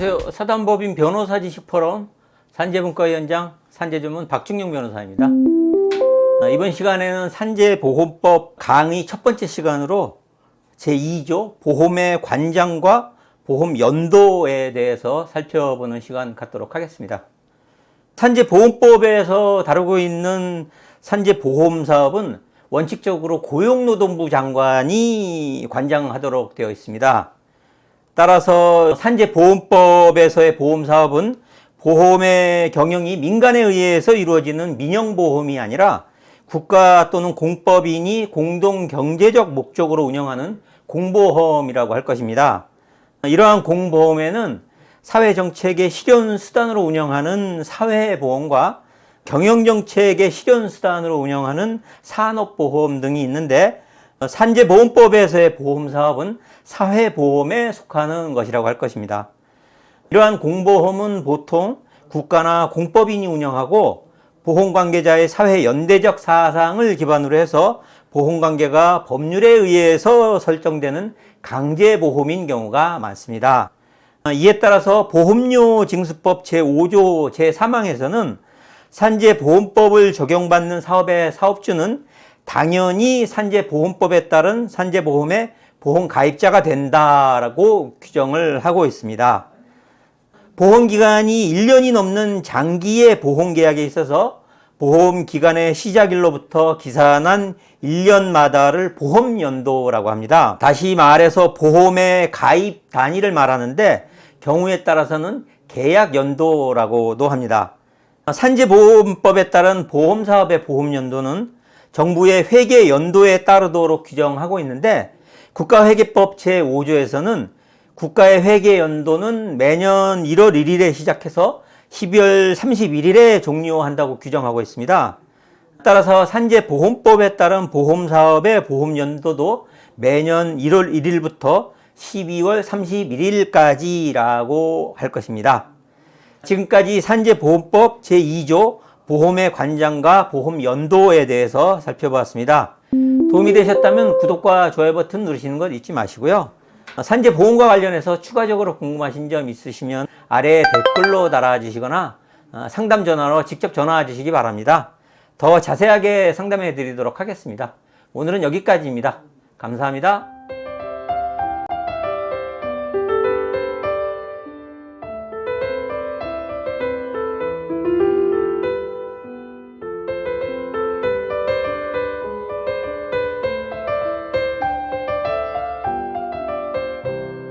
안녕하세요. 사단법인 변호사 지식 포럼 산재분과위원장 산재전문 박중영 변호사입니다. 아, 이번 시간에는 산재보험법 강의 첫 번째 시간으로 제2조 보험의 관장과 보험 연도에 대해서 살펴보는 시간 갖도록 하겠습니다. 산재보험법에서 다루고 있는 산재보험 사업은 원칙적으로 고용노동부 장관이 관장하도록 되어 있습니다. 따라서 산재보험법에서의 보험사업은 보험의 경영이 민간에 의해서 이루어지는 민영보험이 아니라 국가 또는 공법인이 공동 경제적 목적으로 운영하는 공보험이라고 할 것입니다. 이러한 공보험에는 사회정책의 실현 수단으로 운영하는 사회보험과 경영정책의 실현 수단으로 운영하는 산업보험 등이 있는데 산재보험법에서의 보험사업은 사회보험에 속하는 것이라고 할 것입니다. 이러한 공보험은 보통 국가나 공법인이 운영하고 보험관계자의 사회 연대적 사상을 기반으로 해서 보험관계가 법률에 의해서 설정되는 강제보험인 경우가 많습니다. 이에 따라서 보험료 징수법 제5조 제3항에서는 산재보험법을 적용받는 사업의 사업주는 당연히 산재보험법에 따른 산재보험의 보험 가입자가 된다라고 규정을 하고 있습니다. 보험기간이 1년이 넘는 장기의 보험계약에 있어서 보험기간의 시작일로부터 기산한 1년마다를 보험연도라고 합니다. 다시 말해서 보험의 가입 단위를 말하는데 경우에 따라서는 계약연도라고도 합니다. 산재보험법에 따른 보험사업의 보험연도는 정부의 회계 연도에 따르도록 규정하고 있는데 국가회계법 제5조에서는 국가의 회계 연도는 매년 1월 1일에 시작해서 12월 31일에 종료한다고 규정하고 있습니다. 따라서 산재보험법에 따른 보험사업의 보험연도도 매년 1월 1일부터 12월 31일까지라고 할 것입니다. 지금까지 산재보험법 제2조 보험의 관장과 보험 연도에 대해서 살펴보았습니다. 도움이 되셨다면 구독과 좋아요 버튼 누르시는 것 잊지 마시고요. 산재 보험과 관련해서 추가적으로 궁금하신 점 있으시면 아래 댓글로 달아주시거나 어, 상담 전화로 직접 전화 주시기 바랍니다. 더 자세하게 상담해 드리도록 하겠습니다. 오늘은 여기까지입니다. 감사합니다.